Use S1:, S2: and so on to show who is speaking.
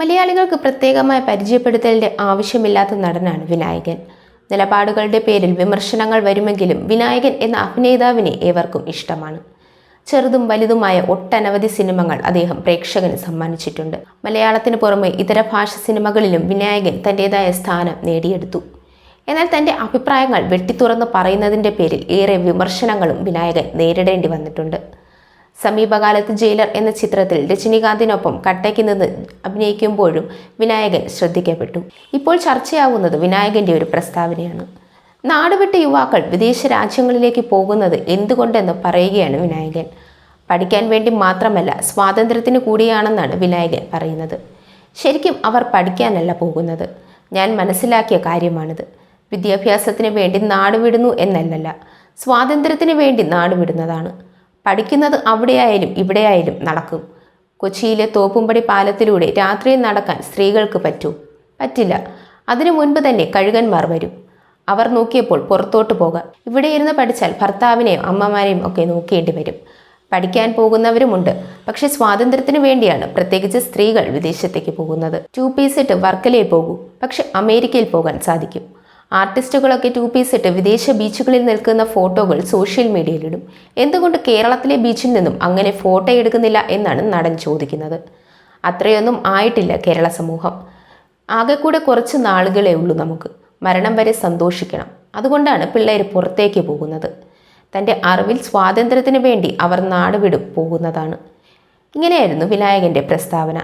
S1: മലയാളികൾക്ക് പ്രത്യേകമായ പരിചയപ്പെടുത്തലിന്റെ ആവശ്യമില്ലാത്ത നടനാണ് വിനായകൻ. നിലപാടുകളുടെ പേരിൽ വിമർശനങ്ങൾ വരുമെങ്കിലും വിനായകൻ എന്ന അഭിനേതാവിനെ ഏവർക്കും ഇഷ്ടമാണ്. ചെറുതും വലുതുമായ ഒട്ടനവധി സിനിമകൾ അദ്ദേഹം പ്രേക്ഷകന് സമ്മാനിച്ചിട്ടുണ്ട്. മലയാളത്തിന് പുറമെ ഇതര ഭാഷ സിനിമകളിലും വിനായകൻ തന്റെതായ സ്ഥാനം നേടിയെടുത്തു. എന്നാൽ തന്റെ അഭിപ്രായങ്ങൾ വെട്ടിത്തുറന്ന് പറയുന്നതിന്റെ പേരിൽ ഏറെ വിമർശനങ്ങളും വിനായകൻ നേരിടേണ്ടി വന്നിട്ടുണ്ട്. സമീപകാലത്ത് ജയിലർ എന്ന ചിത്രത്തിൽ രജനീകാന്തിനൊപ്പം കട്ടയ്ക്ക് നിന്ന് അഭിനയിക്കുമ്പോഴും വിനായകൻ ശ്രദ്ധിക്കപ്പെട്ടു. ഇപ്പോൾ ചർച്ചയാവുന്നത് വിനായകന്റെ ഒരു പ്രസ്താവനയാണ്. നാടുവിട്ട യുവാക്കൾ വിദേശ രാജ്യങ്ങളിലേക്ക് പോകുന്നത് എന്തുകൊണ്ടെന്ന് പറയുകയാണ് വിനായകൻ. പഠിക്കാൻ വേണ്ടി മാത്രമല്ല സ്വാതന്ത്ര്യത്തിന് കൂടിയാണെന്നാണ് വിനായകൻ പറയുന്നത്. ശരിക്കും അവർ പഠിക്കാനല്ല പോകുന്നത്. ഞാൻ മനസ്സിലാക്കിയ കാര്യമാണിത്. വിദ്യാഭ്യാസത്തിന് വേണ്ടി നാടുവിടുന്നു എന്നല്ലല്ല സ്വാതന്ത്ര്യത്തിന് വേണ്ടി നാടുവിടുന്നതാണ്. പഠിക്കുന്നത് അവിടെയായാലും ഇവിടെയായാലും നടക്കും. കൊച്ചിയിലെ തോപ്പുംപടി പാലത്തിലൂടെ രാത്രിയിൽ നടക്കാൻ സ്ത്രീകൾക്ക് പറ്റൂ? പറ്റില്ല. അതിനു മുൻപ് തന്നെ കഴുകന്മാർ വരും. അവർ നോക്കിയപ്പോൾ പുറത്തോട്ട് പോകാം. ഇവിടെ ഇരുന്ന് പഠിച്ചാൽ ഭർത്താവിനെയും അമ്മമാരെയും ഒക്കെ നോക്കേണ്ടി വരും. പഠിക്കാൻ പോകുന്നവരുമുണ്ട്. പക്ഷെ സ്വാതന്ത്ര്യത്തിന് വേണ്ടിയാണ് പ്രത്യേകിച്ച് സ്ത്രീകൾ വിദേശത്തേക്ക് പോകുന്നത്. ടു പീസ് ഇട്ട് വർക്കലേ പോകൂ. പക്ഷെ അമേരിക്കയിൽ പോകാൻ സാധിക്കും. ആർട്ടിസ്റ്റുകളൊക്കെ ടു പീസ് ഇട്ട് വിദേശ ബീച്ചുകളിൽ നിൽക്കുന്ന ഫോട്ടോകൾ സോഷ്യൽ മീഡിയയിലിടും എന്തുകൊണ്ട് കേരളത്തിലെ ബീച്ചിൽ നിന്നും അങ്ങനെ ഫോട്ടോ എടുക്കുന്നില്ല എന്നാണ് നടൻ ചോദിക്കുന്നത്. അത്രയൊന്നും ആയിട്ടില്ല കേരള സമൂഹം. ആകെ കൂടെ കുറച്ച് നാളുകളേ ഉള്ളൂ നമുക്ക്. മരണം വരെ സന്തോഷിക്കണം. അതുകൊണ്ടാണ് പിള്ളേർ പുറത്തേക്ക് പോകുന്നത്. തന്റെ അറിവിൽ സ്വാതന്ത്ര്യത്തിന് വേണ്ടി അവർ നാടുവിടും പോകുന്നതാണ്. ഇങ്ങനെയായിരുന്നു വിനായകന്റെ പ്രസ്താവന.